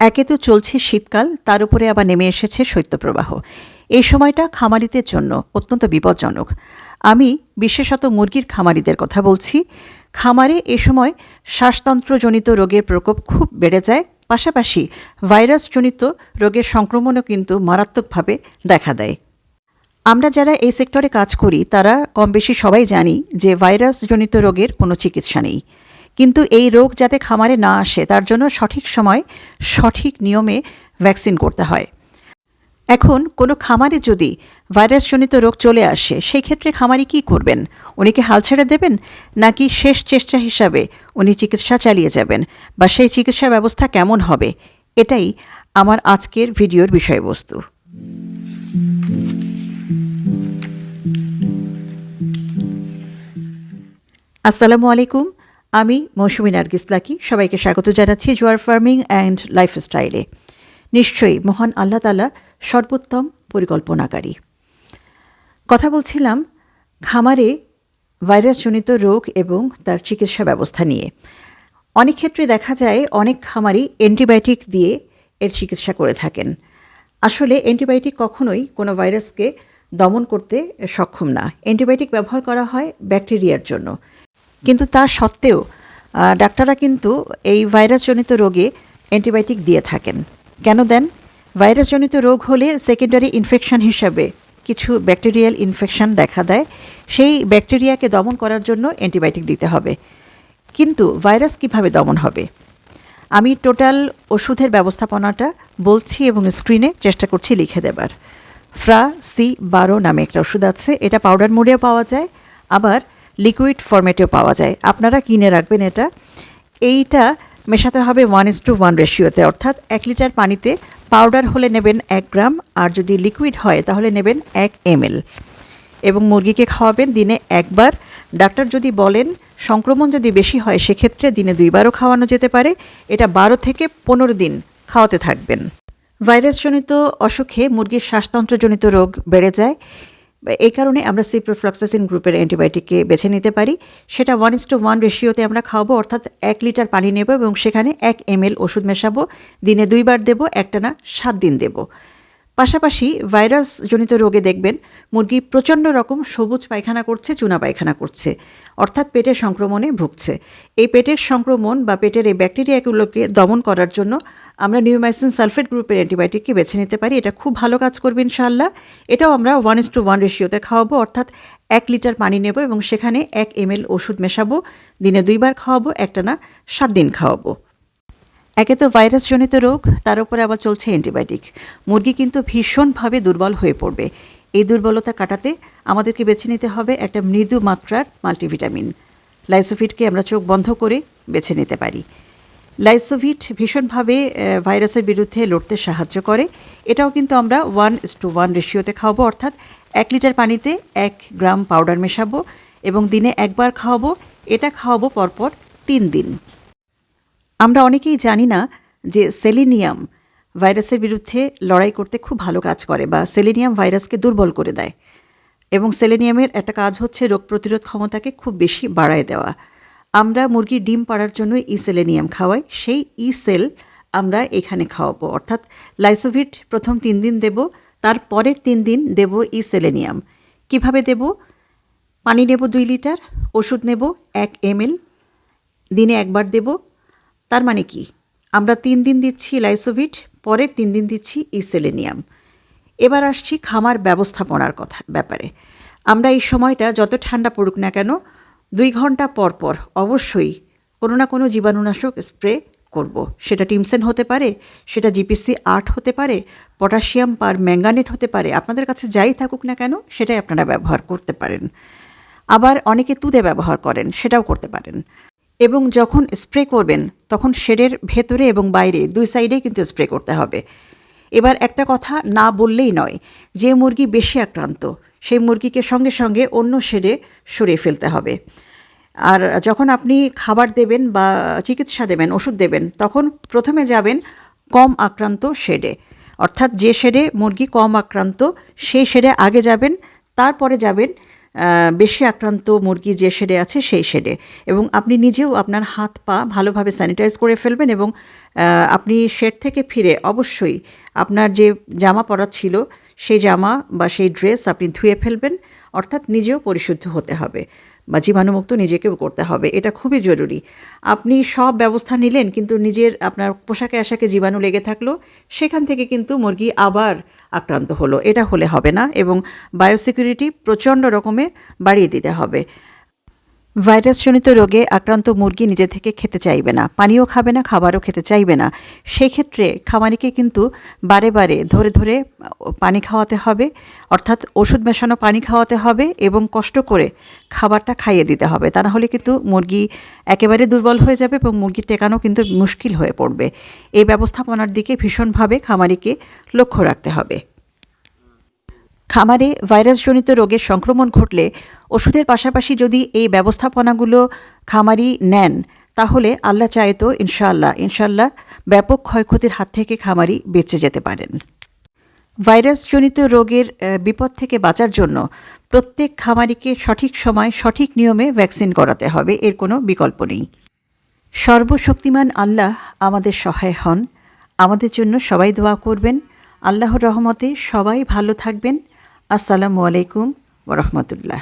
একে তো চলছে শীতকাল, তার উপরে আবার নেমে এসেছে শৈত্যপ্রবাহ। এই সময়টা খামারিদের জন্য অত্যন্ত বিপজ্জনক। আমি বিশেষত মুরগির খামারিদের কথা বলছি। খামারে এ সময় শ্বাসতন্ত্রজনিত রোগের প্রকোপ খুব বেড়ে যায়। পাশাপাশি ভাইরাসজনিত রোগের সংক্রমণও কিন্তু মারাত্মকভাবে দেখা দেয়। আমরা যারা এই সেক্টরে কাজ করি, তারা কম বেশি সবাই জানি যে ভাইরাসজনিত রোগের কোনো চিকিৎসা নেই। কিন্তু এই রোগ যাতে খামারে না আসে, তার জন্য সঠিক সময় সঠিক নিয়মে ভ্যাকসিন করতে হয়। এখন কোনো খামারে যদি ভাইরাসজনিত রোগ চলে আসে, সেই ক্ষেত্রে খামারি কি করবেন? উনি কি হাল ছেড়ে দেবেন? নাকি শেষ চেষ্টা হিসাবে উনি চিকিৎসা চালিয়ে যাবেন? বা সেই চিকিৎসা ব্যবস্থা কেমন হবে? এটাই আমার আজকের ভিডিওর বিষয়বস্তু। আসসালামু আলাইকুম। আমি মৌসুমী নার্গিস লাকি, সবাইকে স্বাগত জানাচ্ছি জোয়ার ফার্মিং অ্যান্ড লাইফস্টাইলে। নিশ্চয়ই মহান আল্লাহ তালা সর্বোত্তম পরিকল্পনাকারী। কথা বলছিলাম খামারে ভাইরাসজনিত রোগ এবং তার চিকিৎসা ব্যবস্থা নিয়ে। অনেক ক্ষেত্রে দেখা যায় অনেক খামারই অ্যান্টিবায়োটিক দিয়ে এর চিকিৎসা করে থাকেন। আসলে অ্যান্টিবায়োটিক কখনোই কোনো ভাইরাসকে দমন করতে সক্ষম না। অ্যান্টিবায়োটিক ব্যবহার করা হয় ব্যাকটেরিয়ার জন্য। কিন্তু তা সত্ত্বেও ডাক্তাররা কিন্তু এই ভাইরাসজনিত রোগে অ্যান্টিবায়োটিক দিয়ে থাকেন। কেন দেন? ভাইরাসজনিত রোগ হলে সেকেন্ডারি ইনফেকশন হিসাবে কিছু ব্যাকটেরিয়াল ইনফেকশন দেখা দেয়। সেই ব্যাকটেরিয়াকে দমন করার জন্য অ্যান্টিবায়োটিক দিতে হবে। কিন্তু ভাইরাস কীভাবে দমন হবে? আমি টোটাল ওষুধের ব্যবস্থাপনাটা বলছি এবং স্ক্রিনে চেষ্টা করছি লিখে দেবার। ফ্রা সি বারো নামে একটা ওষুধ আছে। এটা পাউডার মোডেও পাওয়া যায়। আবার লিকুইড ফরম্যাটেও পাওয়া যায়। আপনারা কিনে রাখবেন এটা। এইটা মেশাতে হবে ওয়ান ইস টু ওয়ান রেশিওতে অর্থাৎ এক লিটার পানিতে পাউডার হলে নেবেন এক গ্রাম, আর যদি লিকুইড হয় তাহলে নেবেন এক এমএল এবং মুরগিকে খাওয়াবেন দিনে একবার। ডাক্তার যদি বলেন সংক্রমণ যদি বেশি হয়, সেক্ষেত্রে দিনে দুইবারও খাওয়ানো যেতে পারে। এটা বারো থেকে পনেরো দিন খাওয়াতে থাকবেন। ভাইরাসজনিত অসুখে মুরগির শ্বাসতন্ত্রজনিত রোগ বেড়ে যায়। এই কারণে আমরা সিপ্রোফ্লক্সাসিন গ্রুপের অ্যান্টিবায়োটিককে বেছে নিতে পারি। সেটা ওয়ান ইস টু ওয়ান রেশিওতে আমরা খাওয়াবো, অর্থাৎ এক লিটার পানি নেব এবং সেখানে এক এম ওষুধ মেশাবো। দিনে দুইবার দেবো একটানা সাত দিন দেবো। পাশাপাশি ভাইরাসজনিত রোগে দেখবেন, মুরগি প্রচণ্ড রকম সবুজ পায়খানা করছে, চুনা পায়খানা করছে, অর্থাৎ পেটের সংক্রমণে ভুগছে। এই পেটের সংক্রমণ বা পেটের এই ব্যাকটেরিয়াগুলোকে দমন করার জন্য আমরা নিউমাইসিন সালফেট গ্রুপের অ্যান্টিবায়োটিককে বেছে নিতে পারি। এটা খুব ভালো কাজ করবে ইনশাল্লাহ এটাও আমরা ওয়ান ইস টু ওয়ান রেশিওতে খাওয়াবো, অর্থাৎ এক লিটার পানি নেব এবং সেখানে এক এমএল ওষুধ মেশাবো, দিনে দুইবার খাওয়াবো একটানা সাত দিন খাওয়াবো। একে তো ভাইরাসজনিত রোগ, তার উপরে আবার চলছে অ্যান্টিবায়োটিক। মুরগি কিন্তু ভীষণভাবে দুর্বল হয়ে পড়বে। এই দুর্বলতা কাটাতে আমাদেরকে বেছে নিতে হবে একটা মৃদু মাত্রার মাল্টিভিটামিন। লাইসোফিটকে আমরা চোখ বন্ধ করে বেছে নিতে পারি। লাইসোভিট ভীষণভাবে ভাইরাসের বিরুদ্ধে লড়তে সাহায্য করে। এটাও কিন্তু আমরা ওয়ান ইস টু ওয়ান রেশিওতে খাওয়াবো, অর্থাৎ এক লিটার পানিতে এক গ্রাম পাউডার মেশাবো এবং দিনে একবার খাওয়াবো। এটা খাওয়াবো পরপর তিন দিন। আমরা অনেকেই জানি না যে সেলিনিয়াম ভাইরাসের বিরুদ্ধে লড়াই করতে খুব ভালো কাজ করে বা সেলিনিয়াম ভাইরাসকে দুর্বল করে দেয় এবং সেলেনিয়ামের একটা কাজ হচ্ছে রোগ প্রতিরোধ ক্ষমতাকে খুব বেশি বাড়ায় দেওয়া। আমরা মুরগির ডিম পাড়ার জন্য ই সেলেনিয়াম খাওয়াই, সেই ই সেল আমরা এখানে খাওয়াবো। অর্থাৎ লাইসোভিট প্রথম তিন দিন দেব, তার পরের তিন দিন দেব ই সেলেনিয়াম। কীভাবে দেব? পানি নেব দুই লিটার, ওষুধ নেব এক এমএল, দিনে একবার দেব তার মানে কি? আমরা তিন দিন দিচ্ছি লাইসোভিট, পরের তিন দিন দিচ্ছি ইসেলেনিয়াম এবার আসছি খামার ব্যবস্থাপনার কথা, ব্যাপারে। আমরা এই সময়টা যত ঠান্ডা পড়ুক না কেন, দুই ঘণ্টা পর পর অবশ্যই কোনো না কোনো জীবাণুনাশক স্প্রে করব। সেটা টিমসেন হতে পারে, সেটা জিপিসি আট হতে পারে, পটাশিয়াম পার ম্যাঙ্গানেট হতে পারে, আপনাদের কাছে যাই থাকুক না কেন, সেটাই আপনারা ব্যবহার করতে পারেন। আবার অনেকে তুদে ব্যবহার করেন, সেটাও করতে পারেন। এবং যখন স্প্রে করবেন, তখন শেডের ভেতরে এবং বাইরে দুই সাইডেই কিন্তু স্প্রে করতে হবে। এবার একটা কথা না বললেই নয়, যে মুরগি বেশি আক্রান্ত, সেই মুরগিকে সঙ্গে সঙ্গে অন্য শেডে সরিয়ে ফেলতে হবে। আর যখন আপনি খাবার দেবেন বা চিকিৎসা দেবেন, ওষুধ দেবেন, তখন প্রথমে যাবেন কম আক্রান্ত শেডে। অর্থাৎ যে শেডে মুরগি কম আক্রান্ত, সেই শেডে আগে যাবেন, তারপরে যাবেন বেশি আক্রান্ত মুরগি যে শেডে আছে সেই শেডে। এবং আপনি নিজেও আপনার হাত, পা ভালোভাবে স্যানিটাইজ করে ফেলবেন এবং আপনি শেড থেকে ফিরে অবশ্যই আপনার যে জামা পরা ছিল সেই জামা বা সেই ড্রেস আপনি ধুয়ে ফেলবেন, অর্থাৎ নিজেও পরিশুদ্ধ হতে হবে বা জীবাণুমুক্ত নিজেকেও করতে হবে। এটা খুবই জরুরি। আপনি সব ব্যবস্থা নিলেন কিন্তু নিজের আপনার পোশাকে আশাকে জীবাণু লেগে থাকল, সেখান থেকে কিন্তু মুরগি আবার আক্রান্ত হলো। এটা হলে হবে না এবং বায়োসিকিউরিটি প্রচণ্ড রকমের বাড়িয়ে দিতে হবে। ভাইরাসজনিত রোগে আক্রান্ত মুরগি নিজে থেকে খেতে চাইবে না, পানিও খাবে না, খাবারও খেতে চাইবে না। সেই ক্ষেত্রে খামারিকে কিন্তু বারে বারে ধরে ধরে পানি খাওয়াতে হবে, অর্থাৎ ওষুধ মেশানো পানি খাওয়াতে হবে এবং কষ্ট করে খাবারটা খাইয়ে দিতে হবে। তা না হলে কিন্তু মুরগি একেবারে দুর্বল হয়ে যাবে এবং মুরগি টেকানো কিন্তু মুশকিল হয়ে পড়বে। এই ব্যবস্থাপনার দিকে ভীষণভাবে খামারিকে লক্ষ্য রাখতে হবে। খামারে ভাইরাসজনিত রোগের সংক্রমণ ঘটলে ওষুধের পাশাপাশি যদি এই ব্যবস্থাপনাগুলো খামারি নেন, তাহলে আল্লাহ চায় তো ইনশাআল্লাহ ইনশাআল্লাহ ব্যাপক ক্ষয়ক্ষতির হাত থেকে খামারি বেঁচে যেতে পারেন। ভাইরাসজনিত রোগের বিপদ থেকে বাঁচার জন্য প্রত্যেক খামারিকে সঠিক সময় সঠিক নিয়মে ভ্যাকসিন করাতে হবে, এর কোনো বিকল্প নেই। সর্বশক্তিমান আল্লাহ আমাদের সহায় হন। আমাদের জন্য সবাই দোয়া করবেন। আল্লাহর রহমতে সবাই ভালো থাকবেন। আসসালামু আলাইকুম ওরহমতুল্লাহ